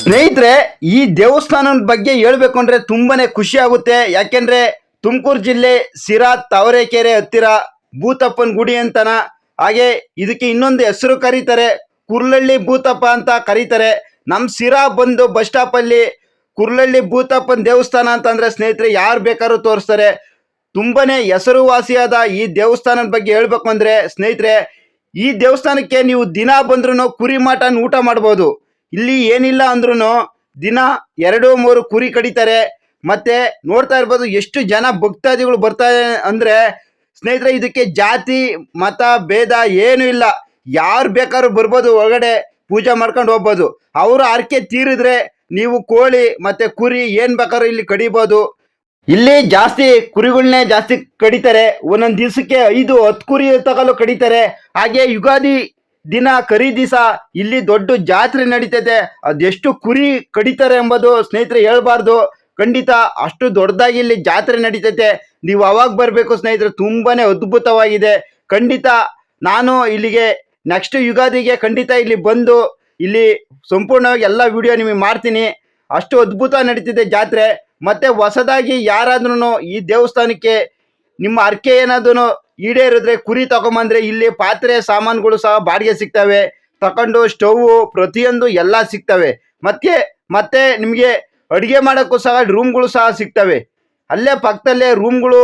ಸ್ನೇಹಿತರೆ, ಈ ದೇವಸ್ಥಾನದ ಬಗ್ಗೆ ಹೇಳ್ಬೇಕು ಅಂದ್ರೆ ತುಂಬಾನೇ ಖುಷಿ ಆಗುತ್ತೆ. ಯಾಕೆಂದ್ರೆ ತುಮಕೂರು ಜಿಲ್ಲೆ ಸಿರಾ ತಾವರೆಕೆರೆ ಹತ್ತಿರ ಭೂತಪ್ಪನ ಗುಡಿ ಅಂತನ. ಹಾಗೆ ಇದಕ್ಕೆ ಇನ್ನೊಂದು ಹೆಸರು ಕರೀತಾರೆ, ಕುರ್ಲಳ್ಳಿ ಭೂತಪ್ಪ ಅಂತ ಕರೀತಾರೆ. ನಮ್ ಸಿರಾ ಬಂದು ಬಸ್ ಸ್ಟಾಪ್ ಅಲ್ಲಿ ಕುರ್ಲಳ್ಳಿ ಭೂತಪ್ಪನ ದೇವಸ್ಥಾನ ಅಂತಂದ್ರೆ ಸ್ನೇಹಿತರೆ ಯಾರು ಬೇಕಾದ್ರೂ ತೋರಿಸ್ತಾರೆ. ತುಂಬಾನೇ ಹೆಸರುವಾಸಿಯಾದ ಈ ದೇವಸ್ಥಾನದ ಬಗ್ಗೆ ಹೇಳ್ಬೇಕು ಅಂದ್ರೆ ಸ್ನೇಹಿತರೆ ಈ ದೇವಸ್ಥಾನಕ್ಕೆ ನೀವು ದಿನ ಬಂದ್ರೂ ಕುರಿ ಮಾಟನ್ ಊಟ ಮಾಡ್ಬೋದು. ಇಲ್ಲಿ ಏನಿಲ್ಲ ಅಂದ್ರೂ ದಿನ ಎರಡು ಮೂರು ಕುರಿ ಕಡಿತಾರೆ. ಮತ್ತೆ ನೋಡ್ತಾ ಇರ್ಬೋದು ಎಷ್ಟು ಜನ ಭಕ್ತಾದಿಗಳು ಬರ್ತಾರೆ ಅಂದ್ರೆ ಸ್ನೇಹಿತರೆ ಇದಕ್ಕೆ ಜಾತಿ, ಮತ, ಭೇದ ಏನು ಇಲ್ಲ. ಯಾರು ಬೇಕಾದ್ರೂ ಬರ್ಬೋದು, ಒಳಗಡೆ ಪೂಜೆ ಮಾಡ್ಕೊಂಡು ಹೋಗ್ಬೋದು. ಅವರು ಆರ್ಕೆ ತೀರಿದ್ರೆ ನೀವು ಕೋಳಿ ಮತ್ತೆ ಕುರಿ ಏನ್ ಬೇಕಾದ್ರೂ ಇಲ್ಲಿ ಕಡಿಬೋದು. ಇಲ್ಲಿ ಜಾಸ್ತಿ ಕುರಿಗಳನ್ನೇ ಜಾಸ್ತಿ ಕಡಿತಾರೆ, ಒಂದೊಂದು ದಿವಸಕ್ಕೆ ಐದು, ಹತ್ತು ಕುರಿ ತಗಲು ಕಡಿತಾರೆ. ಹಾಗೆ ಯುಗಾದಿ ದಿನ ಕರಿ ದಿವಸ ಇಲ್ಲಿ ದೊಡ್ಡ ಜಾತ್ರೆ ನಡೀತೈತೆ. ಅದೆಷ್ಟು ಕುರಿ ಕಡಿತಾರೆ ಎಂಬುದು ಸ್ನೇಹಿತರೆ ಹೇಳ್ಬಾರ್ದು. ಖಂಡಿತ ಅಷ್ಟು ದೊಡ್ಡದಾಗಿ ಇಲ್ಲಿ ಜಾತ್ರೆ ನಡೀತೈತೆ. ನೀವು ಅವಾಗ ಬರಬೇಕು ಸ್ನೇಹಿತರೆ, ತುಂಬಾನೇ ಅದ್ಭುತವಾಗಿದೆ. ಖಂಡಿತ ನಾನು ಇಲ್ಲಿಗೆ ನೆಕ್ಸ್ಟ್ ಯುಗಾದಿಗೆ ಖಂಡಿತ ಇಲ್ಲಿ ಬಂದು ಇಲ್ಲಿ ಸಂಪೂರ್ಣವಾಗಿ ಎಲ್ಲ ವಿಡಿಯೋ ನಿಮಗೆ ಮಾಡ್ತೀನಿ. ಅಷ್ಟು ಅದ್ಭುತ ನಡೀತಿದೆ ಜಾತ್ರೆ. ಮತ್ತೆ ಹೊಸದಾಗಿ ಯಾರಾದ್ರೂ ಈ ದೇವಸ್ಥಾನಕ್ಕೆ ನಿಮ್ಮ ಅರ್ಕೆ ಏನಾದ್ರು ಈಡೇರಿದ್ರೆ ಕುರಿ ತಗೊಂಬಂದ್ರೆ ಇಲ್ಲಿ ಪಾತ್ರೆ ಸಾಮಾನುಗಳು ಸಹ ಬಾಡಿಗೆ ಸಿಗ್ತವೆ. ತಗೊಂಡು ಸ್ಟವ್ ಪ್ರತಿಯೊಂದು ಎಲ್ಲ ಸಿಗ್ತವೆ. ಮತ್ತೆ ಮತ್ತೆ ನಿಮಗೆ ಅಡುಗೆ ಮಾಡೋಕ್ಕೂ ಸಹ ರೂಮ್ಗಳು ಸಹ ಸಿಗ್ತವೆ. ಅಲ್ಲೇ ಪಕ್ಕದಲ್ಲೇ ರೂಮ್ಗಳು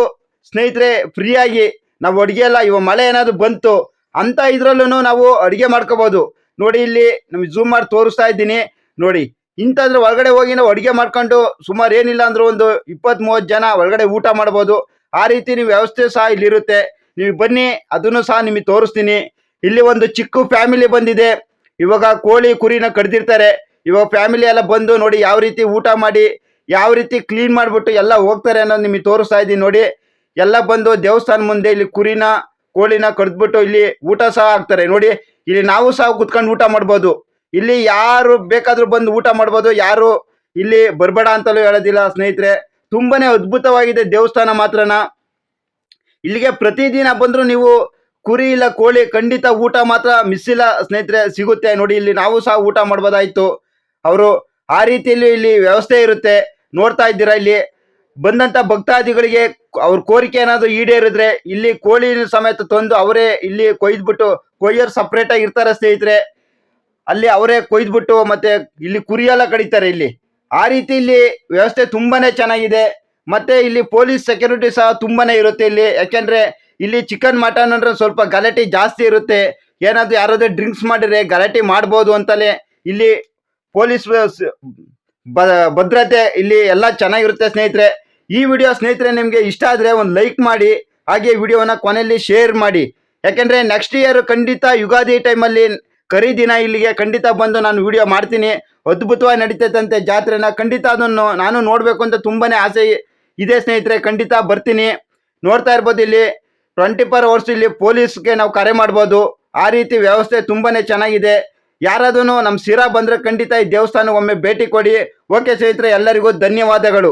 ಸ್ನೇಹಿತರೆ ಫ್ರೀಯಾಗಿ ನಾವು ಅಡುಗೆ ಎಲ್ಲ ಇವಾಗ ಮಳೆ ಏನಾದ್ರು ಬಂತು ಅಂತ ಇದ್ರಲ್ಲೂ ನಾವು ಅಡುಗೆ ಮಾಡ್ಕೋಬೋದು. ನೋಡಿ ಇಲ್ಲಿ ನಮಗೆ ಜೂಮ್ ಮಾಡಿ ತೋರಿಸ್ತಾ ಇದ್ದೀನಿ. ನೋಡಿ. ಇಂಥದ್ರ ಒಳಗಡೆ ಹೋಗಿ ನಾವು ಅಡುಗೆ ಮಾಡ್ಕೊಂಡು ಸುಮಾರು ಏನಿಲ್ಲ ಅಂದ್ರೆ ಒಂದು ಇಪ್ಪತ್ತ್ ಮೂವತ್ತು ಜನ ಒಳಗಡೆ ಊಟ ಮಾಡ್ಬೋದು. ಆ ರೀತಿ ನೀವು ವ್ಯವಸ್ಥೆ ಸಹ ಇಲ್ಲಿರುತ್ತೆ. ನೀವು ಬನ್ನಿ, ಅದನ್ನು ಸಹ ನಿಮಗೆ ತೋರಿಸ್ತೀನಿ. ಇಲ್ಲಿ ಒಂದು ಚಿಕ್ಕ ಫ್ಯಾಮಿಲಿ ಬಂದಿದೆ. ಇವಾಗ ಕೋಳಿ ಕುರಿನ ಕಡ್ದಿರ್ತಾರೆ. ಇವಾಗ ಫ್ಯಾಮಿಲಿ ಎಲ್ಲ ಬಂದು ನೋಡಿ ಯಾವ ರೀತಿ ಊಟ ಮಾಡಿ, ಯಾವ ರೀತಿ ಕ್ಲೀನ್ ಮಾಡಿಬಿಟ್ಟು ಎಲ್ಲ ಹೋಗ್ತಾರೆ ಅನ್ನೋದು ನಿಮಗೆ ತೋರಿಸ್ತಾ ಇದ್ದೀನಿ ನೋಡಿ. ಎಲ್ಲ ಬಂದು ದೇವಸ್ಥಾನ ಮುಂದೆ ಇಲ್ಲಿ ಕುರಿನ, ಕೋಳಿನ ಕಡ್ದ್ಬಿಟ್ಟು ಇಲ್ಲಿ ಊಟ ಸಹ ಹಾಕ್ತಾರೆ. ನೋಡಿ, ಇಲ್ಲಿ ನಾವು ಸಹ ಕುತ್ಕೊಂಡು ಊಟ ಮಾಡ್ಬೋದು. ಇಲ್ಲಿ ಯಾರು ಬೇಕಾದ್ರೂ ಬಂದು ಊಟ ಮಾಡ್ಬೋದು, ಯಾರು ಇಲ್ಲಿ ಬರ್ಬೇಡ ಅಂತಲೂ ಹೇಳೋದಿಲ್ಲ ಸ್ನೇಹಿತರೆ. ತುಂಬಾನೇ ಅದ್ಭುತವಾಗಿದೆ ದೇವಸ್ಥಾನ ಮಾತ್ರನ. ಇಲ್ಲಿಗೆ ಪ್ರತಿದಿನ ಬಂದ್ರು ನೀವು ಕುರಿ ಇಲ್ಲ ಕೋಳಿ ಖಂಡಿತ ಊಟ ಮಾತ್ರ ಮಿಸ್ ಇಲ್ಲ ಸ್ನೇಹಿತರೆ, ಸಿಗುತ್ತೆ ನೋಡಿ, ಇಲ್ಲಿ ನಾವು ಸಹ ಊಟ ಮಾಡ್ಬೋದಾಯ್ತು. ಅವರು ಆ ರೀತಿಯಲ್ಲಿ ಇಲ್ಲಿ ವ್ಯವಸ್ಥೆ ಇರುತ್ತೆ, ನೋಡ್ತಾ ಇದ್ದೀರಾ ಇಲ್ಲಿ. ಬಂದಂತ ಭಕ್ತಾದಿಗಳಿಗೆ ಅವ್ರ ಕೋರಿಕೆ ಏನಾದ್ರೂ ಈಡೇರಿದ್ರೆ, ಇಲ್ಲಿ ಕೋಳಿ ಸಮೇತ ತಂದು ಅವರೇ ಇಲ್ಲಿ ಕೊಯ್ದ್ಬಿಟ್ಟು, ಕೊಯ್ಯರ್ ಸಪ್ರೇಟ್ ಆಗಿ ಇರ್ತಾರೆ ಸ್ನೇಹಿತರೆ. ಅಲ್ಲಿ ಅವರೇ ಕೊಯ್ದ್ಬಿಟ್ಟು ಮತ್ತೆ ಇಲ್ಲಿ ಕುರಿಯೆಲ್ಲ ಕಡಿತಾರೆ ಇಲ್ಲಿ. ಆ ರೀತಿ ಇಲ್ಲಿ ವ್ಯವಸ್ಥೆ ತುಂಬಾನೇ ಚೆನ್ನಾಗಿದೆ. ಮತ್ತೆ ಇಲ್ಲಿ ಪೊಲೀಸ್ ಸೆಕ್ಯೂರಿಟಿ ಸಹ ತುಂಬಾನೇ ಇರುತ್ತೆ ಇಲ್ಲಿ. ಯಾಕೆಂದ್ರೆ ಇಲ್ಲಿ ಚಿಕನ್, ಮಟನ್ ಅಂದ್ರೆ ಸ್ವಲ್ಪ ಗಲಾಟೆ ಜಾಸ್ತಿ ಇರುತ್ತೆ. ಏನಾದ್ರು ಯಾರಾದ್ರೂ ಡ್ರಿಂಕ್ಸ್ ಮಾಡಿದ್ರೆ ಗಲಾಟೆ ಮಾಡ್ಬೋದು ಅಂತಲೇ ಇಲ್ಲಿ ಪೊಲೀಸ್ ಭದ್ರತೆ ಇಲ್ಲಿ ಎಲ್ಲ ಚೆನ್ನಾಗಿರುತ್ತೆ ಸ್ನೇಹಿತರೆ. ಈ ವಿಡಿಯೋ ಸ್ನೇಹಿತರೆ ನಿಮಗೆ ಇಷ್ಟ ಆದರೆ ಒಂದು ಲೈಕ್ ಮಾಡಿ, ಹಾಗೆ ವಿಡಿಯೋನ ಕೊನೆಯಲ್ಲಿ ಶೇರ್ ಮಾಡಿ. ಯಾಕೆಂದರೆ ನೆಕ್ಸ್ಟ್ ಇಯರ್ ಖಂಡಿತ ಯುಗಾದಿ ಟೈಮಲ್ಲಿ ಕರಿ ದಿನ ಇಲ್ಲಿಗೆ ಖಂಡಿತ ಬಂದು ನಾನು ವಿಡಿಯೋ ಮಾಡ್ತೀನಿ. ಅದ್ಭುತವಾಗಿ ನಡೀತೈತಂತೆ ಜಾತ್ರೆನ. ಖಂಡಿತ ಅದನ್ನು ನಾನು ನೋಡಬೇಕು ಅಂತ ತುಂಬಾನೇ ಆಸೆ ಇದೆ ಸ್ನೇಹಿತರೆ. ಖಂಡಿತ ಬರ್ತೀನಿ. ನೋಡ್ತಾ ಇರ್ಬೋದು ಇಲ್ಲಿ ಟ್ವೆಂಟಿ ಫೋರ್ ಅವರ್ಸ್ ಇಲ್ಲಿ ಪೊಲೀಸ್ಗೆ ನಾವು ಕರೆ ಮಾಡ್ಬೋದು. ಆ ರೀತಿ ವ್ಯವಸ್ಥೆ ತುಂಬಾನೇ ಚೆನ್ನಾಗಿದೆ. ಯಾರಾದರೂ ನಮ್ಮ ಸಿರಾ ಬಂದರೆ ಖಂಡಿತ ಈ ದೇವಸ್ಥಾನಕ್ಕೆ ಒಮ್ಮೆ ಭೇಟಿ ಕೊಡಿ. ಓಕೆ ಸ್ನೇಹಿತರೆ, ಎಲ್ಲರಿಗೂ ಧನ್ಯವಾದಗಳು.